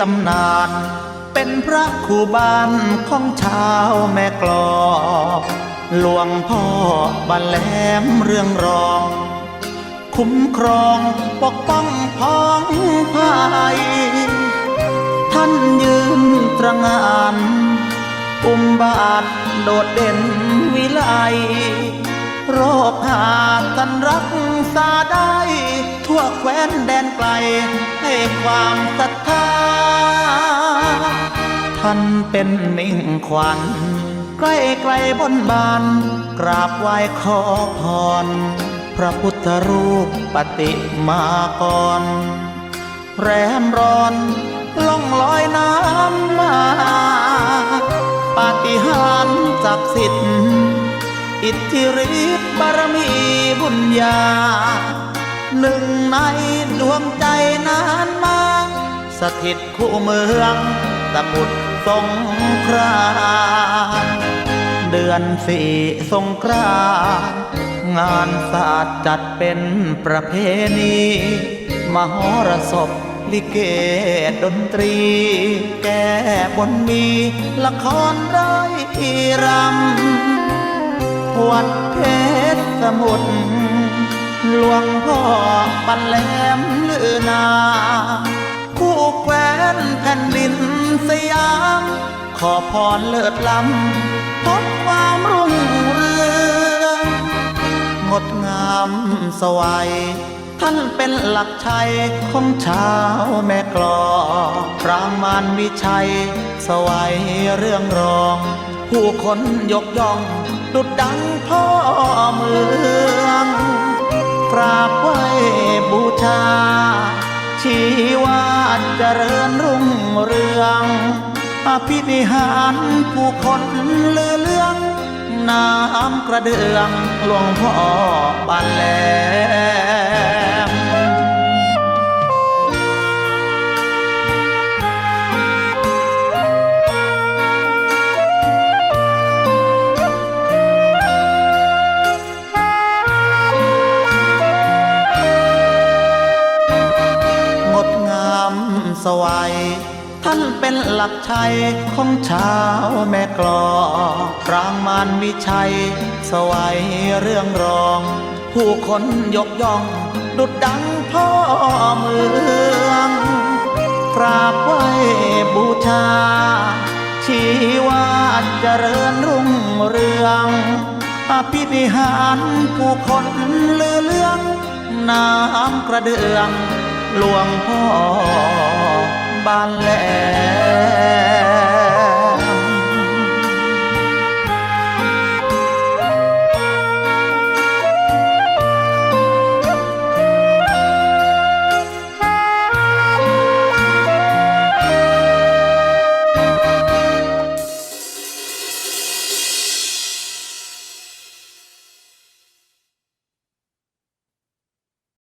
ตำนาน เป็นพระครูบ้านของชาวแม่กลอกหลวงพ่อบันแหลมเรื่องรอง คุ้มครองปกป้องพ้องภายท่านยืนตระงานอุมบาทโดดเด่นวิไลโรคหาท่านรักษาได้ ทั่วแคว้นแดนไกล ให้ความศรัทธา ท่านเป็นมิ่งขวัญใกล้ไกลบนบาน กราบไหว้ขอพร พระพุทธรูปปฏิมากร แรมร้อนล่องลอยน้ำมา ปาฏิหาริย์ศักดิ์สิทธิ์อิทธิฤทธิ์บารมีบุญญา หนึ่งในดวงใจนานมา สถิตคู่เมืองสมุทร สงครามเดือนสี่สงกรานงานศาสตร์จัดเป็นประเพณี มหรสพลิเกดนตรี แก้บนมีละครร้อยรำวัดเพชรสมุทรหลวงพ่อปันแหลมลือนา คู่แคว้นแผ่นดิน สยาม ขอพรเลิศล้ำพบความรุ่งเรืองงดงามสวัยท่านเป็นหลักชัยของชาวแม่กลอกปรามานวิชัย สวัยเรื่องรอง ผู้คนยกย่อง ดุดดังพ่อเมืองกราบไหวบูชา ชีวาเจริญรุ่ง เรืองอภินิหารผู้คนลือเลืองน้ำกระเดื่องหลวงพ่อบานแหลมงดงามสวัย ท่านเป็นหลักชัยของชาวแม่กลอกปรางมานวิชัย สวัยเรื่องรอง ผู้คนยกย่อง ดุดดังพ่อเมืองกราบไหวบูชา ชีวาเจริญรุ่งเรืองอภินิหารผู้คนลือเลือง น้ำกระเดื่องหลวงพ่อ บานแหล